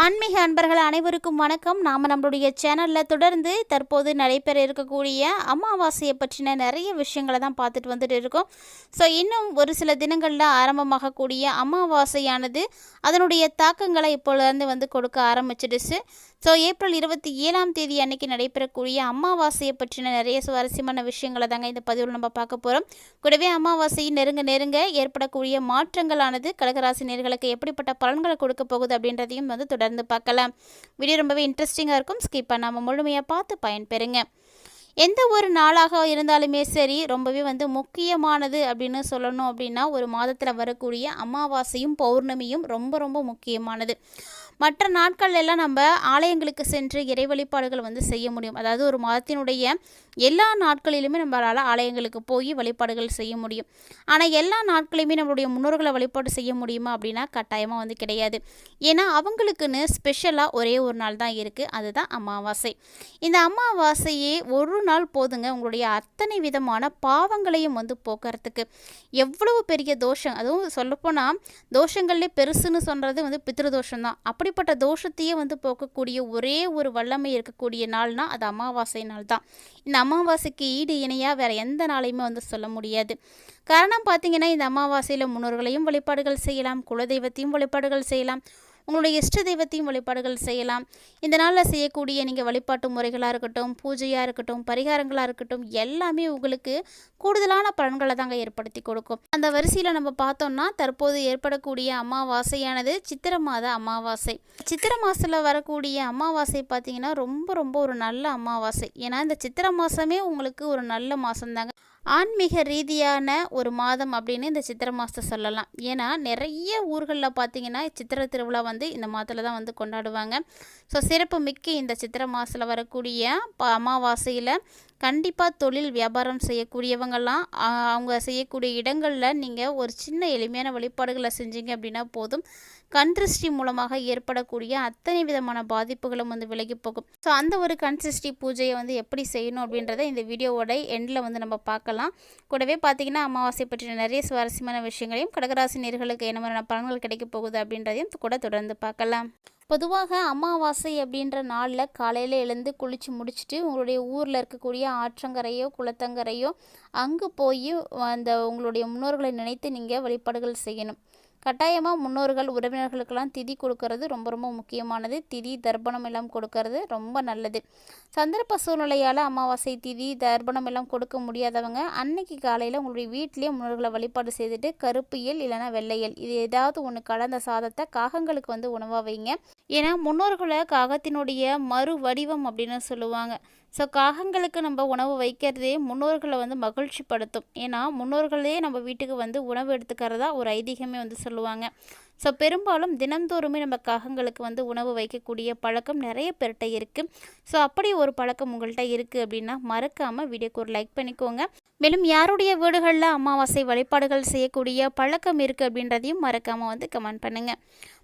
ஆன்மீக அன்பர்கள் அனைவருக்கும் வணக்கம். நாம் நம்மளுடைய சேனலில் தொடர்ந்து தற்போது நடைபெற இருக்கக்கூடிய அமாவாசையை பற்றின நிறைய விஷயங்களை தான் பார்த்துட்டு வந்துட்டு இருக்கோம். ஸோ இன்னும் ஒரு சில தினங்களில் ஆரம்பமாகக்கூடிய அமாவாசையானது அதனுடைய தாக்கங்களை இப்போலேருந்து வந்து கொடுக்க ஆரம்பிச்சிடுச்சு. ஸோ ஏப்ரல் இருபத்தி ஏழாம் தேதி அன்னைக்கு நடைபெறக்கூடிய அமாவாசையை பற்றின நிறைய சுவாரஸ்யமான விஷயங்களை தாங்க இந்த பதிவில் நம்ம பார்க்க போகிறோம் கூடவே அமாவாசை நெருங்க நெருங்க ஏற்படக்கூடிய மாற்றங்களானது கடகராசி நேர்களுக்கு எப்படிப்பட்ட பலன்களை கொடுக்க போகுது அப்படின்றதையும் வந்து தொடர்ந்து பார்க்கலாம். வீடியோ ரொம்பவே இன்ட்ரெஸ்டிங்காக இருக்கும். ஸ்கிப் பண்ணாமல் முழுமையாக பார்த்து பயன்பெறுங்க. எந்த ஒரு நாளாக இருந்தாலுமே சரி ரொம்பவே வந்து முக்கியமானது அப்படின்னு சொல்லணும் அப்படின்னா ஒரு மாதத்தில் வரக்கூடிய அமாவாசையும் பௌர்ணமியும் ரொம்ப ரொம்ப முக்கியமானது. மற்ற நாட்கள் எல்லாம் நம்ம ஆலயங்களுக்கு சென்று இறை வழிபாடுகள் வந்து செய்ய முடியும். அதாவது ஒரு மாதத்தினுடைய எல்லா நாட்களிலுமே நம்மளால் ஆலயங்களுக்கு போய் வழிபாடுகள் செய்ய முடியும். ஆனால் எல்லா நாட்களையுமே நம்மளுடைய முன்னோர்களை வழிபாடு செய்ய முடியுமா அப்படின்னா கட்டாயமாக வந்து கிடையாது. ஏன்னா அவங்களுக்குன்னு ஸ்பெஷலாக ஒரே ஒரு நாள் தான் இருக்குது அதுதான் அமாவாசை. இந்த அமாவாசையே ஒரு நாள் போதுங்க. உங்களுடைய அத்தனை விதமான பாவங்களையும் வந்து போக்குறதுக்கு. எவ்வளவு பெரிய தோஷம். அதுவும் சொல்லப்போனால் தோஷங்கள்லேயே பெருசுன்னு சொல்கிறது வந்து பித்திருதோஷம் தான். அப்படிப்பட்ட தோஷத்தையே வந்து போக்கக்கூடிய ஒரே ஒரு வல்லமை இருக்கக்கூடிய நாள்னால் அது அமாவாசை நாள் தான். இந்த அமாவாசைக்கு ஈடு இணையாக வேறு எந்த நாளையுமே வந்து சொல்ல முடியாது. காரணம் பார்த்தீங்கன்னா இந்த அமாவாசையில் முன்னோர்களையும் வழிபாடுகள் செய்யலாம் குலதெய்வத்தையும் வழிபாடுகள் செய்யலாம். உங்களுடைய இஷ்ட தெய்வத்தையும் வழிபாடுகள் செய்யலாம். இந்த நாளில் செய்யக்கூடிய நீங்கள் வழிபாட்டு முறைகளாக இருக்கட்டும் பூஜையாக இருக்கட்டும் பரிகாரங்களாக இருக்கட்டும் எல்லாமே உங்களுக்கு கூடுதலான பலன்களை தாங்க ஏற்படுத்தி கொடுக்கும். அந்த வரிசையில் நம்ம பார்த்தோம்னா தற்போது ஏற்படக்கூடிய அமாவாசையானது சித்திர மாத அமாவாசை. சித்திர மாதத்தில் வரக்கூடிய அமாவாசை பார்த்தீங்கன்னா ரொம்ப ரொம்ப ஒரு நல்ல அமாவாசை. ஏன்னா இந்த சித்திர மாதமே உங்களுக்கு ஒரு நல்ல மாதம் தாங்க ஆன்மீக ரீதியான ஒரு மாதம் அப்படின்னு இந்த சித்திரை மாதத்தை சொல்லலாம். ஏன்னா நிறைய ஊர்களில் பார்த்தீங்கன்னா சித்திரை திருவிழா வந்து இந்த மாதத்தில் தான் வந்து கொண்டாடுவாங்க. ஸோ சிறப்பு மிக்க இந்த சித்திரை மாதத்தில் வரக்கூடிய ப அமாவாசையில் கண்டிப்பாக தொழில் வியாபாரம் செய்யக்கூடியவங்கெல்லாம் அவங்க செய்யக்கூடிய இடங்களில் நீங்கள் ஒரு சின்ன எளிமையான வழிபாடுகளை செஞ்சீங்க அப்படின்னா போதும். கண் திருஷ்டி மூலமாக ஏற்படக்கூடிய அத்தனை விதமான பாதிப்புகளும் வந்து விலகி போகும். ஸோ அந்த ஒரு கண் திருஷ்டி பூஜையை வந்து எப்படி செய்யணும் அப்படின்றத இந்த வீடியோவோட எண்டில் வந்து நம்ம பார்க்கலாம். கூடவே பார்த்தீங்கன்னா அமாவாசை பற்றின நிறைய சுவாரஸ்யமான விஷயங்களையும் கடகராசி நேர்களுக்கு என்ன மாதிரியான பலன்கள் கிடைக்க போகுது அப்படின்றதையும் கூட தொடர்ந்து பார்க்கலாம். பொதுவாக அமாவாசை அப்படின்ற நாளில் காலையில் எழுந்து குளித்து முடிச்சுட்டு உங்களுடைய ஊரில் இருக்கக்கூடிய ஆற்றங்கரையோ குளத்தங்கரையோ அங்கே போய் அந்த உங்களுடைய முன்னோர்களை நினைத்து நீங்கள் வழிபாடுகள் செய்யணும். கட்டாயமாக முன்னோர்கள் உறவினர்களுக்கெல்லாம் திதி கொடுக்கறது ரொம்ப ரொம்ப முக்கியமானது. திதி தர்ப்பணம் எல்லாம் கொடுக்கறது ரொம்ப நல்லது. சந்தர்ப்ப சூழ்நிலையால் அமாவாசை திதி தர்ப்பணம் எல்லாம் கொடுக்க முடியாதவங்க அன்னைக்கு காலையில் உங்களுடைய வீட்டிலேயே முன்னோர்களை வழிபாடு செய்துட்டு கருப்பியல் இல்லைனா வெள்ளையல் இது ஏதாவது ஒன்று கலந்த சாதத்தை காகங்களுக்கு வந்து உணவாக வைங்க. ஏன்னா முன்னோர்களை காகத்தினுடைய மறு வடிவம் அப்படின்னு சொல்லுவாங்க. ஸோ காகங்களுக்கு நம்ம உணவு வைக்கிறதே முன்னோர்களை வந்து மகிழ்ச்சி படுத்தும் ஏன்னா முன்னோர்களே நம்ம வீட்டுக்கு வந்து உணவு எடுத்துக்கிறதா ஒரு ஐதீகமே வந்து சொல்லுவாங்க. ஸோ பெரும்பாலும் தினந்தோறுமே நம்ம காகங்களுக்கு வந்து உணவு வைக்கக்கூடிய பழக்கம் நிறைய பேர்கிட்ட இருக்குது ஸோ அப்படி ஒரு பழக்கம் உங்கள்கிட்ட இருக்குது அப்படின்னா மறக்காமல் வீடியோக்கு ஒரு லைக் பண்ணிக்கோங்க. மேலும் யாருடைய வீடுகளில் அமாவாசை வழிபாடுகள் செய்யக்கூடிய பழக்கம் இருக்குது அப்படின்றதையும் மறக்காமல் வந்து கமெண்ட் பண்ணுங்கள்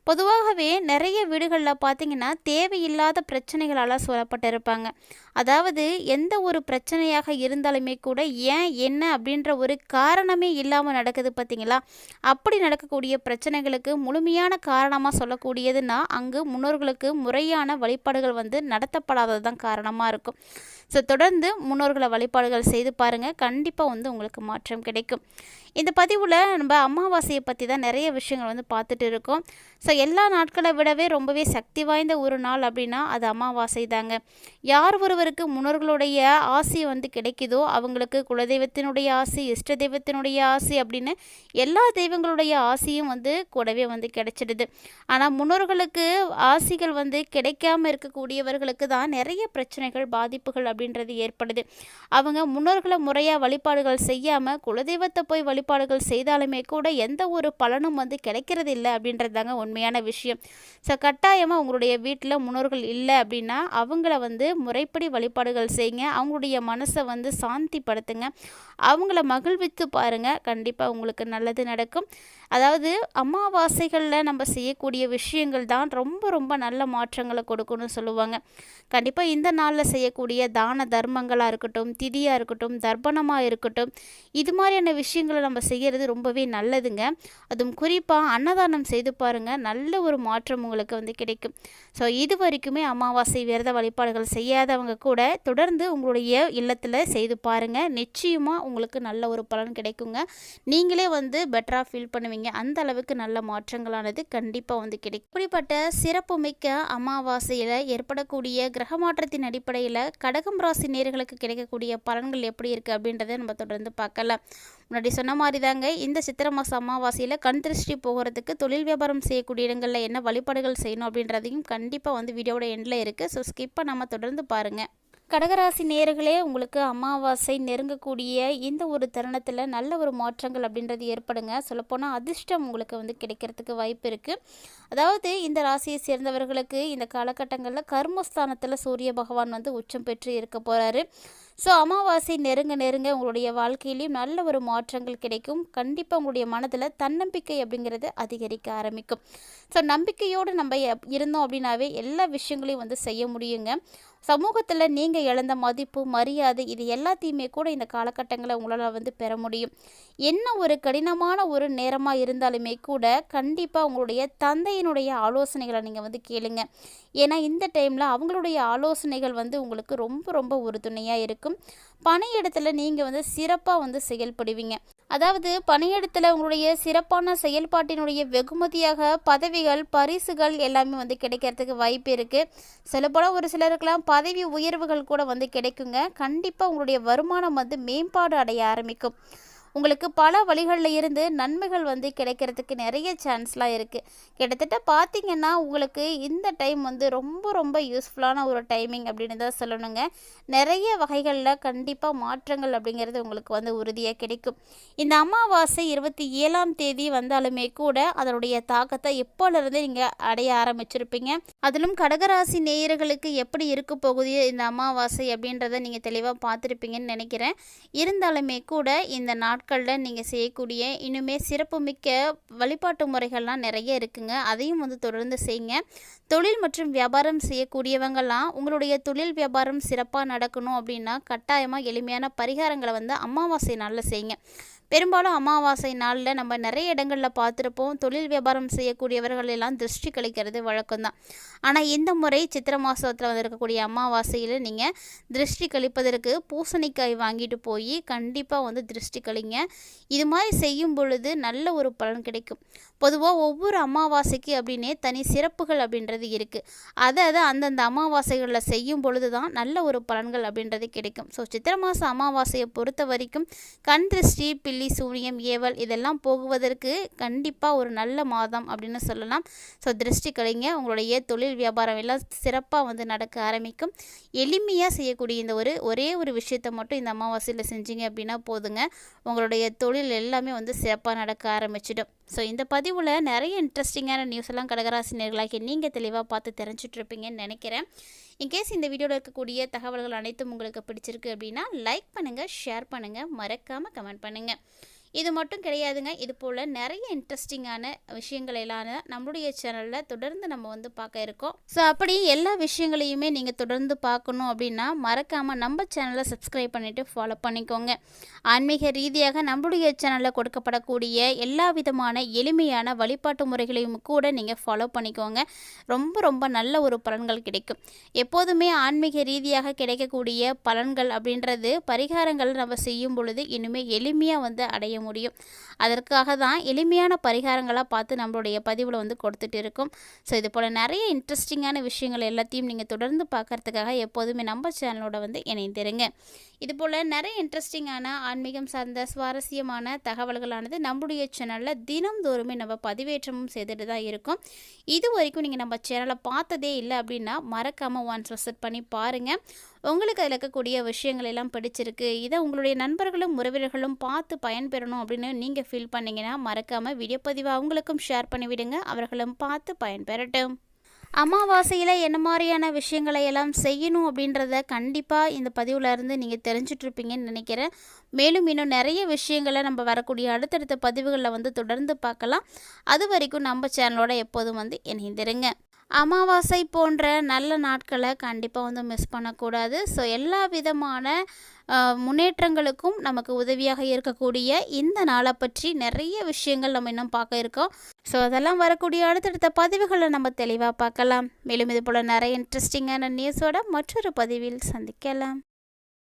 பொதுவாகவே நிறைய வீடுகளில் பார்த்திங்கன்னா தேவையில்லாத பிரச்சனைகளால் சொல்லப்பட்டிருப்பாங்க அதாவது எந்த ஒரு பிரச்சனையாக இருந்தாலுமே கூட ஏன் என்ன அப்படின்ற ஒரு காரணமே இல்லாமல் நடக்குது பார்த்தீங்களா அப்படி நடக்கக்கூடிய பிரச்சனைகளுக்கு முழுமையான காரணமாக சொல்லக்கூடியதுன்னா அங்கு முன்னோர்களுக்கு முறையான வழிபாடுகள் வந்து நடத்தப்படாதது தான் காரணமாக இருக்கும். ஸோ தொடர்ந்து முன்னோர்களை வழிபாடுகள் செய்து பாருங்கள் கண்டிப்பாக வந்து உங்களுக்கு மாற்றம் கிடைக்கும். இந்த பதிவில் நம்ம அமாவாசையை பற்றி தான் நிறைய விஷயங்கள் வந்து பார்த்துட்டு இருக்கோம். ஸோ எல்லா நாட்களை விடவே ரொம்பவே சக்தி வாய்ந்த ஒரு நாள் அப்படின்னா அது அமாவாசை தாங்க. யார் ஒருவருக்கு முன்னோர்களுடைய ஆசை வந்து கிடைக்குதோ அவங்களுக்கு குலதெய்வத்தினுடைய ஆசை இஷ்ட தெய்வத்தினுடைய ஆசை அப்படின்னு எல்லா தெய்வங்களுடைய ஆசையும் வந்து கூடவே வந்து கிடைச்சிடுது. ஆனால் முன்னோர்களுக்கு ஆசைகள் வந்து கிடைக்காம இருக்கக்கூடியவர்களுக்கு தான் நிறைய பிரச்சனைகள் பாதிப்புகள் அப்படின்றது ஏற்படுது. அவங்க முன்னோர்களை முறையாக வழிபாடுகள் செய்யாமல் குலதெய்வத்தை போய் வழி வழிபாடுகள் செய்தாலுமே கூட எந்த ஒரு பலனும் வந்து கிடைக்கிறது இல்லை அப்படின்றது தாங்க உண்மையான விஷயம். ஸோ கட்டாயமாக உங்களுடைய வீட்டில் முன்னோர்கள் இல்லை அப்படின்னா அவங்கள வந்து முறைப்படி வழிபாடுகள் செய்யுங்க. அவங்களுடைய மனசை வந்து சாந்திப்படுத்துங்க. அவங்கள மகிழ்வித்து பாருங்கள் கண்டிப்பாக உங்களுக்கு நல்லது நடக்கும். அதாவது அமாவாசைகளில் நம்ம செய்யக்கூடிய விஷயங்கள் தான் ரொம்ப ரொம்ப நல்ல மாற்றங்களை கொடுக்கும்னு சொல்லுவாங்க. கண்டிப்பாக இந்த நாளில் செய்யக்கூடிய தான தர்மங்களாக இருக்கட்டும் திதியாக இருக்கட்டும் தர்ப்பணமாக இருக்கட்டும் இது மாதிரியான விஷயங்களை நம்ம செய்கிறது ரொம்பவே நல்லதுங்க. அதுவும் குறிப்பாக அன்னதானம் செய்து பாருங்கள் நல்ல ஒரு மாற்றம் உங்களுக்கு வந்து கிடைக்கும். ஸோ இது வரைக்குமே அமாவாசை விரத வழிபாடுகள் செய்யாதவங்க கூட தொடர்ந்து உங்களுடைய இல்லத்தில் செய்து பாருங்கள் நிச்சயமாக உங்களுக்கு நல்ல ஒரு பலன் கிடைக்குங்க. நீங்களே வந்து பெட்டராக ஃபீல் பண்ணுவீங்க. அந்த அளவுக்கு நல்ல மாற்றங்களானது கண்டிப்பாக வந்து கிடைக்கும். இப்படிப்பட்ட சிறப்புமிக்க அமாவாசையில் ஏற்படக்கூடிய கிரக மாற்றத்தின் அடிப்படையில் கடகம் ராசி நேர்களுக்கு கிடைக்கக்கூடிய பலன்கள் எப்படி இருக்குது அப்படின்றத நம்ம தொடர்ந்து பார்க்கலாம். முன்னாடி சொன்ன மாதிரி தாங்க இந்த சித்திரை மாதம் அமாவாசையில் கண் திருஷ்டி போகிறதுக்கு தொழில் வியாபாரம் செய்யக்கூடிய இடங்களில் என்ன வழிபாடுகள் செய்யணும் அப்படின்றதையும் கண்டிப்பாக வந்து வீடியோட எண்டில் இருக்குது ஸோ ஸ்கிப்பாக நம்ம தொடர்ந்து பாருங்கள் கடகராசி நேர்களே உங்களுக்கு அமாவாசை நெருங்கக்கூடிய இந்த ஒரு தருணத்தில் நல்ல ஒரு மாற்றங்கள் அப்படின்றது ஏற்படுங்க. சொல்லப்போனால் அதிர்ஷ்டம் உங்களுக்கு வந்து கிடைக்கிறதுக்கு வாய்ப்பு இருக்குது அதாவது இந்த ராசியை சேர்ந்தவர்களுக்கு இந்த காலகட்டங்களில் கர்மஸ்தானத்தில் சூரிய பகவான் வந்து உச்சம் பெற்று இருக்க போகிறாரு ஸோ அமாவாசை நெருங்க நெருங்க உங்களுடைய வாழ்க்கையிலையும் நல்ல ஒரு மாற்றங்கள் கிடைக்கும். கண்டிப்பாக உங்களுடைய மனதில் தன்னம்பிக்கை அப்படிங்கிறது அதிகரிக்க ஆரம்பிக்கும். ஸோ நம்பிக்கையோடு நம்ம இருந்தோம் அப்படின்னாவே எல்லா விஷயங்களையும் வந்து செய்ய முடியுங்க. சமூகத்தில் நீங்கள் இழந்த மதிப்பு மரியாதை இது எல்லாத்தையுமே கூட இந்த காலகட்டங்களை உங்களால் வந்து பெற முடியும். என்ன ஒரு கடினமான ஒரு நேரமாக இருந்தாலுமே கூட கண்டிப்பாக உங்களுடைய தந்தையினுடைய ஆலோசனைகளை நீங்கள் வந்து கேளுங்க. ஏன்னா இந்த டைமில் அவங்களுடைய ஆலோசனைகள் வந்து உங்களுக்கு ரொம்ப ரொம்ப உறுதுணையாக இருக்கும். பணியிடத்தில் நீங்கள் வந்து சிறப்பாக வந்து செயல்படுவீங்க. அதாவது பணியிடத்தில் உங்களுடைய சிறப்பான செயல்பாட்டினுடைய வெகுமதியாக பதவிகள் பரிசுகள் எல்லாமே வந்து கிடைக்கிறதுக்கு வாய்ப்பு இருக்குது சொல்லப்போனால் ஒரு சிலருக்கெல்லாம் பதவி உயர்வுகள் கூட வந்து கிடைக்குங்க. கண்டிப்பாக உங்களுடைய வருமானம் வந்து மேம்பாடு அடைய ஆரம்பிக்கும். உங்களுக்கு பல வழிகளில் இருந்து நன்மைகள் வந்து கிடைக்கிறதுக்கு நிறைய சான்ஸ்லாம் இருக்குது கிட்டத்தட்ட பார்த்திங்கன்னா உங்களுக்கு இந்த டைம் வந்து ரொம்ப ரொம்ப யூஸ்ஃபுல்லான ஒரு டைமிங் அப்படின்னு தான் சொல்லணுங்க. நிறைய வகைகளில் கண்டிப்பாக மாற்றங்கள் அப்படிங்கிறது உங்களுக்கு வந்து உறுதியாக கிடைக்கும். இந்த அமாவாசை இருபத்தி ஏழாம் தேதி வந்தாலுமே கூட அதனுடைய தாக்கத்தை எப்போலேருந்து நீங்கள் அடைய ஆரம்பிச்சிருப்பீங்க? அதிலும் கடகராசி நேயர்களுக்கு எப்படி இருக்க போகுது இந்த அமாவாசை அப்படின்றத நீங்கள் தெளிவாக பார்த்துருப்பீங்கன்னு நினைக்கிறேன். இருந்தாலுமே கூட இந்த நாட்கள் நாட்களில் நீங்கள் செய்யக்கூடிய இன்னுமே சிறப்புமிக்க வழிபாட்டு முறைகள்லாம் நிறைய இருக்குங்க. அதையும் வந்து தொடர்ந்து செய்யுங்க. தொழில் மற்றும் வியாபாரம் செய்யக்கூடியவங்கள்லாம் உங்களுடைய தொழில் வியாபாரம் சிறப்பாக நடக்கணும் அப்படின்னா கட்டாயமாக எளிமையான பரிகாரங்களை வந்து அமாவாசை நாளில் செய்யுங்க. பெரும்பாலும் அமாவாசை நாளில் நம்ம நிறைய இடங்களில் பார்த்துருப்போம். தொழில் வியாபாரம் செய்யக்கூடியவர்கள் எல்லாம் திருஷ்டி கழிக்கிறது வழக்கம்தான். ஆனால் இந்த முறை சித்திர மாதத்தில் வந்திருக்கக்கூடிய அமாவாசையில் நீங்கள் திருஷ்டி கழிப்பதற்கு பூசணிக்காய் வாங்கிட்டு போய் கண்டிப்பாக வந்து திருஷ்டி கழிங்க. இது மாதிரி செய்யும் பொழுது நல்ல ஒரு பலன் கிடைக்கும். பொதுவாக ஒவ்வொரு அமாவாசைக்கு அப்படின்னே தனி சிறப்புகள் அப்படின்றது இருக்குது அதை அதை அந்தந்த அமாவாசைகளில் செய்யும் பொழுது தான் நல்ல ஒரு பலன்கள் அப்படின்றது கிடைக்கும். ஸோ சித்திர மாத அமாவாசையை பொறுத்த வரைக்கும் கண் திருஷ்டி வெள்ளி சூனியம் ஏவல் இதெல்லாம் போகுவதற்கு கண்டிப்பாக ஒரு நல்ல மாதம் அப்படின்னு சொல்லலாம். ஸோ திருஷ்டி கலைங்க. உங்களுடைய தொழில் வியாபாரம் எல்லாம் சிறப்பாக வந்து நடக்க ஆரம்பிக்கும். எளிமையாக செய்யக்கூடிய இந்த ஒரு ஒரே ஒரு விஷயத்தை மட்டும் இந்த அமாவாசையில் செஞ்சீங்க அப்படின்னா போதுங்க. உங்களுடைய தொழில் எல்லாமே வந்து சிறப்பாக நடக்க ஆரம்பிச்சிடும். ஸோ இந்த பதிவில் நிறைய இன்ட்ரெஸ்டிங்கான நியூஸ் எல்லாம் கடகராசினியர்களாகி நீங்கள் தெளிவாக பார்த்து தெரிஞ்சிட்ருப்பீங்கன்னு நினைக்கிறேன். இன்கேஸ் இந்த வீடியோவில் இருக்கக்கூடிய தகவல்கள் அனைத்தும் உங்களுக்கு பிடிச்சிருக்கு அப்படின்னா லைக் பண்ணுங்கள் ஷேர் பண்ணுங்கள் மறக்காமல் கமெண்ட் பண்ணுங்கள் இது மட்டும் கிடையாதுங்க. இது போல் நிறைய இன்ட்ரெஸ்டிங்கான விஷயங்கள் எல்லாம் நம்மளுடைய சேனலில் தொடர்ந்து நம்ம வந்து பார்க்க இருக்கோம். ஸோ அப்படி எல்லா விஷயங்களையுமே நீங்கள் தொடர்ந்து பார்க்கணும் அப்படின்னா மறக்காமல் நம்ம சேனலை சப்ஸ்கிரைப் பண்ணிவிட்டு ஃபாலோ பண்ணிக்கோங்க. ஆன்மீக ரீதியாக நம்மளுடைய சேனலில் கொடுக்கப்படக்கூடிய எல்லா விதமான எளிமையான வழிபாட்டு முறைகளையும் கூட நீங்கள் ஃபாலோ பண்ணிக்கோங்க. ரொம்ப ரொம்ப நல்ல ஒரு பலன்கள் கிடைக்கும். எப்போதுமே ஆன்மீக ரீதியாக கிடைக்கக்கூடிய பலன்கள் அப்படின்றது பரிகாரங்கள் நம்ம செய்யும் பொழுது இனிமேல் எளிமையாக வந்து அடைய முடியும். அதற்காக தான் எளிமையான பரிகாரங்களாக பார்த்து நம்மளுடைய பதிவில் வந்து கொடுத்துட்டு இருக்கோம். ஸோ இது போல் நிறைய இன்ட்ரெஸ்டிங்கான விஷயங்கள் எல்லாத்தையும் நீங்கள் தொடர்ந்து பார்க்குறதுக்காக எப்போதுமே நம்ம சேனலோட வந்து இணைந்திருங்க. இது போல் நிறைய இன்ட்ரெஸ்டிங்கான ஆன்மீகம் சார்ந்த சுவாரஸ்யமான தகவல்களானது நம்முடைய சேனலில் தினம்தோறுமே நம்ம பதிவேற்றமும் செய்துட்டு தான் இருக்கும். இது வரைக்கும் நீங்கள் நம்ம சேனலை பார்த்ததே இல்லை அப்படின்னா மறக்காமல் ஒன்ஸ் விசிட் பண்ணி பாருங்கள் உங்களுக்கு அதில் இருக்கக்கூடிய விஷயங்கள் எல்லாம் பிடிச்சிருக்கு. இதை உங்களுடைய நண்பர்களும் உறவினர்களும் பார்த்து பயன்பெறணும் அப்படின்னு நீங்கள் ஃபீல் பண்ணிங்கன்னா மறக்காமல் வீடியோ பதிவை அவங்களுக்கும் ஷேர் பண்ணிவிடுங்க. அவர்களும் பார்த்து பயன்பெறட்டும். அமாவாசையில் என்ன மாதிரியான விஷயங்களை எல்லாம் செய்யணும் அப்படின்றத கண்டிப்பாக இந்த பதிவில் இருந்து நீங்கள் தெரிஞ்சிட்ருப்பீங்கன்னு நினைக்கிறேன். மேலும் இன்னும் நிறைய விஷயங்களை நம்ம வரக்கூடிய அடுத்தடுத்த பதிவுகளில் வந்து தொடர்ந்து பார்க்கலாம். அது வரைக்கும் நம்ம சேனலோட எப்போதும் வந்து இணைந்திருங்க. அமாவாசை போன்ற நல்ல நாட்களை கண்டிப்பாக வந்து மிஸ் பண்ணக்கூடாது. ஸோ எல்லா விதமான முன்னேற்றங்களுக்கும் நமக்கு உதவியாக இருக்கக்கூடிய இந்த நாளை பற்றி நிறைய விஷயங்கள் நம்ம இன்னும் பார்க்க இருக்கோம். ஸோ அதெல்லாம் வரக்கூடிய அடுத்தடுத்த பதிவுகளை நம்ம தெளிவாக பார்க்கலாம். மேலும் இது போல் நிறைய இன்ட்ரெஸ்டிங்கான நியூஸோட மற்றொரு பதிவில் சந்திக்கலாம்.